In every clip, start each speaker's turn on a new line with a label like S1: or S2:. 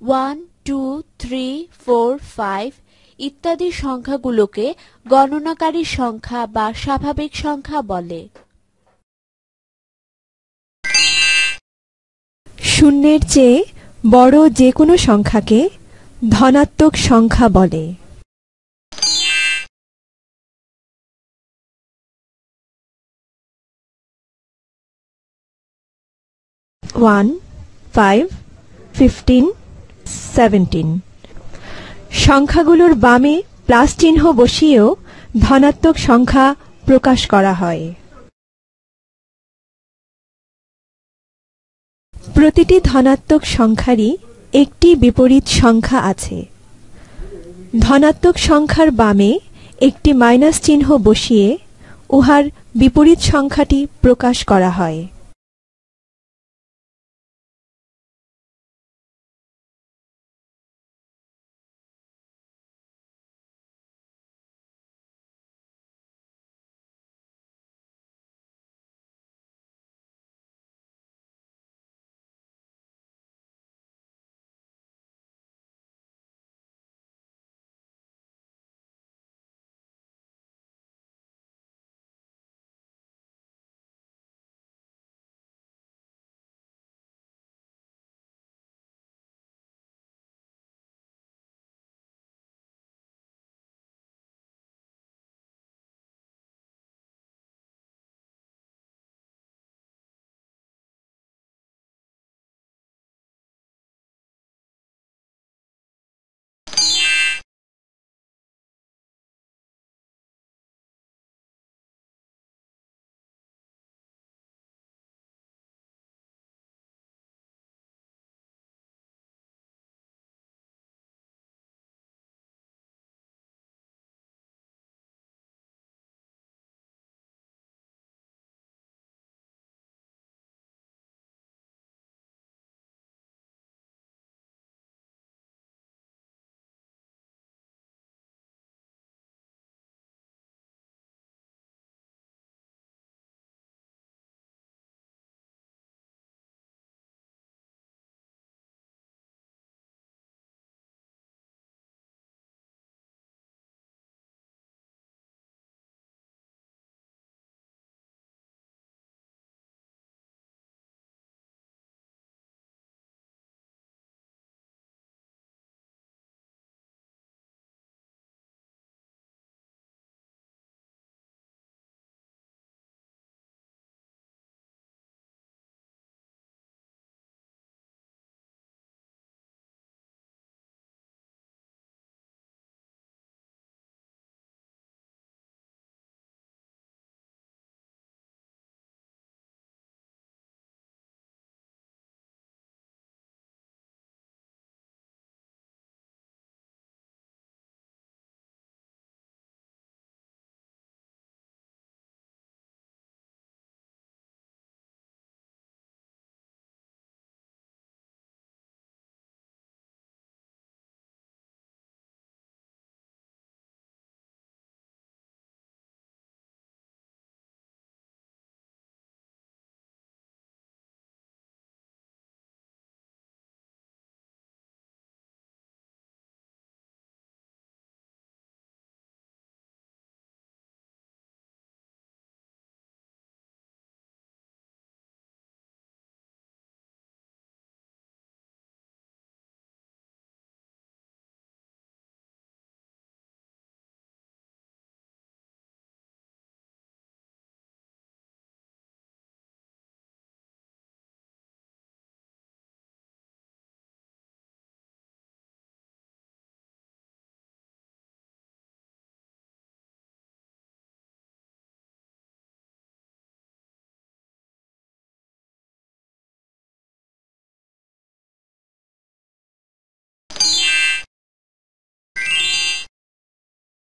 S1: One, two, three, four, five ইত্যাদি সংখ্যাগুলোকে গণনাকারী সংখ্যা বা স্বাভাবিক সংখ্যা বলে।
S2: শূন্যের চেয়ে বড় যে কোনো সংখ্যাকে ধনাত্মক সংখ্যা বলে। ওয়ান, ফাইভ, ফিফটিন সেভেন্টিন সংখ্যাগুলোর বামে প্লাস চিহ্ন বসিয়েও ধনাত্মক সংখ্যা প্রকাশ করা হয়। প্রতিটি ধনাত্মক সংখ্যারই একটি বিপরীত সংখ্যা আছে। ধনাত্মক সংখ্যার বামে একটি মাইনাস চিহ্ন বসিয়ে উহার বিপরীত সংখ্যাটি প্রকাশ করা হয়।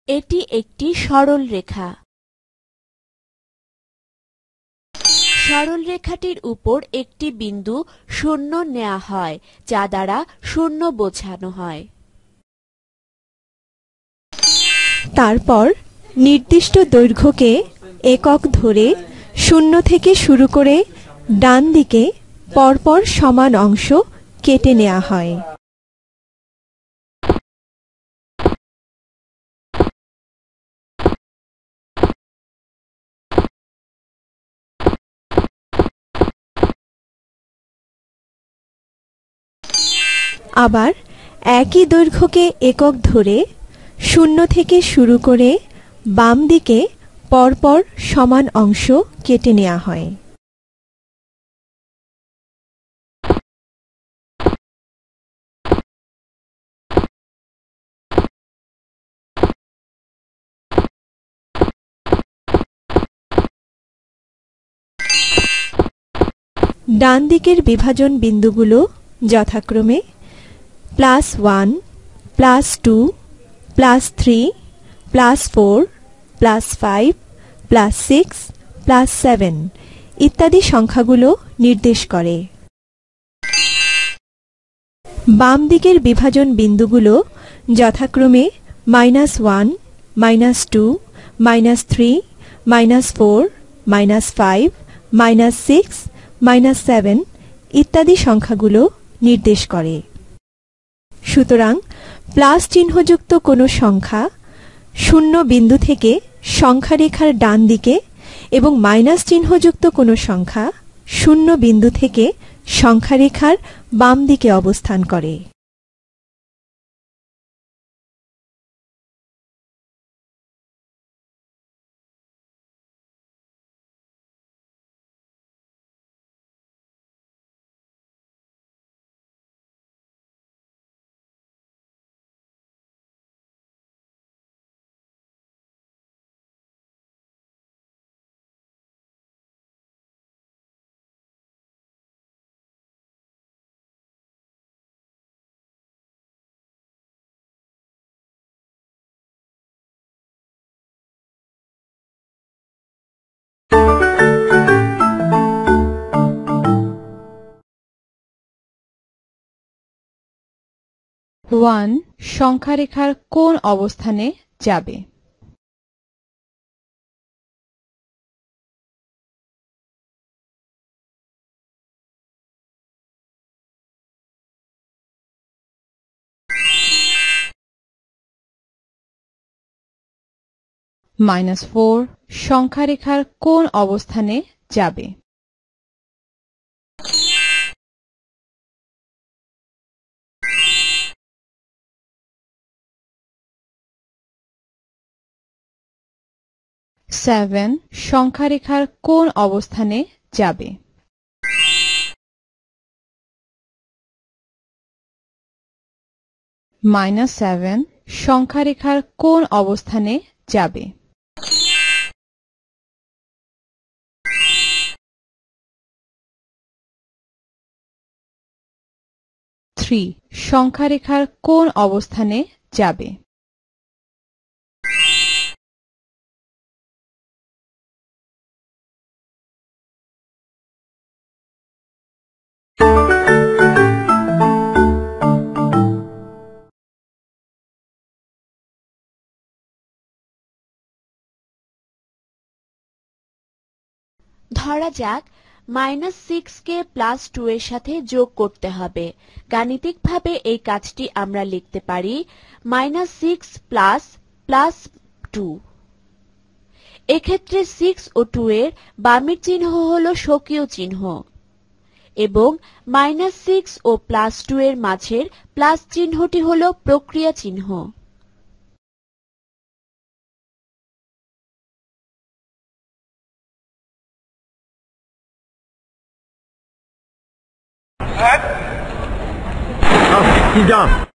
S1: এটি একটি সরল রেখা। সরল রেখাটির উপর একটি বিন্দু শূন্য নেওয়া হয়, যা দ্বারা শূন্য বোঝানো হয়।
S2: তারপর নির্দিষ্ট দৈর্ঘ্যকে একক ধরে শূন্য থেকে শুরু করে ডান দিকে পরপর সমান অংশ কেটে নেওয়া হয়। আবার একই দৈর্ঘ্যকে একক ধরে শূন্য থেকে শুরু করে বাম দিকে পরপর সমান অংশ কেটে নেওয়া হয়। ডান দিকের বিভাজন বিন্দুগুলো যথাক্রমে plus one, plus two, plus three, plus four, plus five, plus six, plus seven ইত্যাদি সংখ্যাগুলো নির্দেশ করে। বাম দিকের বিভাজন বিন্দুগুলো যথাক্রমে minus one, minus two, minus three, minus four, minus five, minus six, minus seven ইত্যাদি সংখ্যাগুলো নির্দেশ করে। সুতরাং প্লাস চিহ্নযুক্ত কোনো সংখ্যা শূন্য বিন্দু থেকে সংখ্যারেখার ডান দিকে এবং মাইনাস চিহ্নযুক্ত কোনো সংখ্যা শূন্য বিন্দু থেকে সংখ্যারেখার বাম দিকে অবস্থান করে।
S3: ওয়ান সংখ্যারেখার কোন অবস্থানে যাবে? মাইনাস ফোর সংখ্যারেখার কোন অবস্থানে যাবে? সেভেন সংখ্যারেখার কোন অবস্থানে যাবে? মাইনাস সেভেন সংখ্যারেখার কোন অবস্থানে যাবে? থ্রি সংখ্যারেখার কোন অবস্থানে যাবে?
S1: ধরা যাক, মাইনাস সিক্স কে প্লাস টু এর সাথে যোগ করতে হবে। গাণিতিকভাবে এই কাজটি আমরা লিখতে পারি, minus six plus plus two. এক্ষেত্রে সিক্স ও টু এর বামের চিহ্ন হল স্বকীয় চিহ্ন এবং মাইনাস সিক্স ও প্লাস টু এর মাঝের প্লাস চিহ্নটি হল প্রক্রিয়া চিহ্ন।
S4: Oh, he's gone.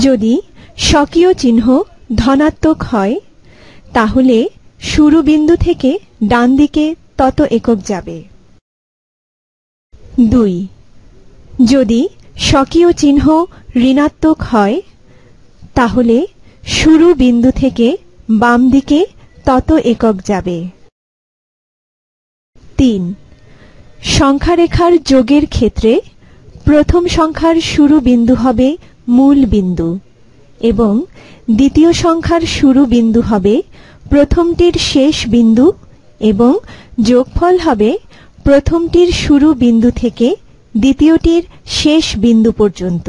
S2: যদি স্বকীয় চিহ্ন ধনাত্মক হয়, তাহলে শুরু বিন্দু থেকে ডান দিকে তত একক যাবে। দুই। যদি স্বকীয় চিহ্ন ঋণাত্মক হয়, তাহলে শুরু বিন্দু থেকে বাম দিকে তত একক যাবে। তিন। সংখ্যারেখার যোগের ক্ষেত্রে প্রথম সংখ্যার শুরু বিন্দু হবে মূল বিন্দু এবং দ্বিতীয় সংখ্যার শুরু বিন্দু হবে প্রথমটির শেষ বিন্দু এবং যোগফল হবে প্রথমটির শুরু বিন্দু থেকে দ্বিতীয়টির শেষ বিন্দু পর্যন্ত।